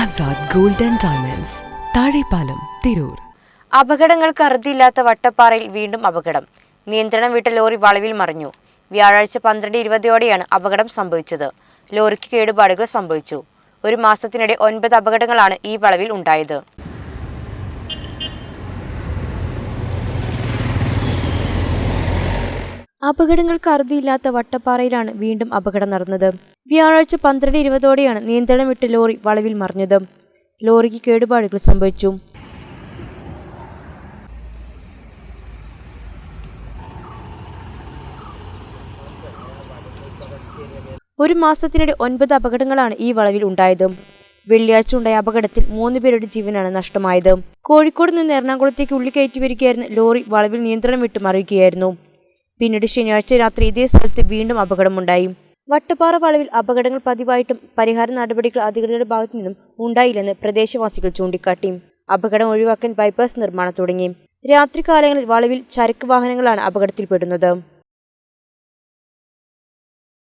Azad gold and diamonds. Thazhepalam Tirur. അപകടങ്ങൾക്ക് അറുതിയില്ലാത്ത വട്ടപ്പാറയിൽ വീണ്ടും അപകടം. നിയന്ത്രണം വിട്ട ലോറി വളവിൽ മറിഞ്ഞു. വ്യാഴാഴ്ച പന്ത്രണ്ട് ഇരുപതോടെയാണ് അപകടം സംഭവിച്ചത്. ലോറിക്ക് കേടുപാടുകൾ സംഭവിച്ചു. ഒരു മാസത്തിനിടെ ഒൻപത് അപകടങ്ങളാണ് ഈ വളവിൽ ഉണ്ടായത്. അപകടങ്ങൾക്ക് അറുതിയില്ലാത്ത വട്ടപ്പാറയിലാണ് വീണ്ടും അപകടം നടന്നത്. വ്യാഴാഴ്ച പന്ത്രണ്ട് ഇരുപതോടെയാണ് നിയന്ത്രണം വിട്ട് ലോറി വളവിൽ മറിഞ്ഞത്. ലോറിക്ക് കേടുപാടുകൾ സംഭവിച്ചു. ഒരു മാസത്തിനിടെ ഒൻപത് അപകടങ്ങളാണ് ഈ വളവിൽ ഉണ്ടായത്. വെള്ളിയാഴ്ച ഉണ്ടായ അപകടത്തിൽ മൂന്ന് പേരുടെ ജീവനാണ് നഷ്ടമായത്. കോഴിക്കോട് നിന്ന് എറണാകുളത്തേക്ക് ഉള്ളിക്കയറ്റി വരികയായിരുന്ന ലോറി വളവിൽ നിയന്ത്രണം വിട്ട് മറിയുകയായിരുന്നു. പിന്നീട് ശനിയാഴ്ച രാത്രി ഇതേ സ്ഥലത്ത് വീണ്ടും അപകടമുണ്ടായി. വട്ടപ്പാറ വളവിൽ അപകടങ്ങൾ പതിവായിട്ടും പരിഹാര നടപടികൾ അധികൃതരുടെ ഭാഗത്തു നിന്നും ഉണ്ടായില്ലെന്ന് പ്രദേശവാസികൾ ചൂണ്ടിക്കാട്ടി. അപകടം ഒഴിവാക്കാൻ ബൈപ്പാസ് നിർമ്മാണം തുടങ്ങി. രാത്രികാലങ്ങളിൽ വളവിൽ ചരക്ക് വാഹനങ്ങളാണ് അപകടത്തിൽപ്പെടുന്നത്.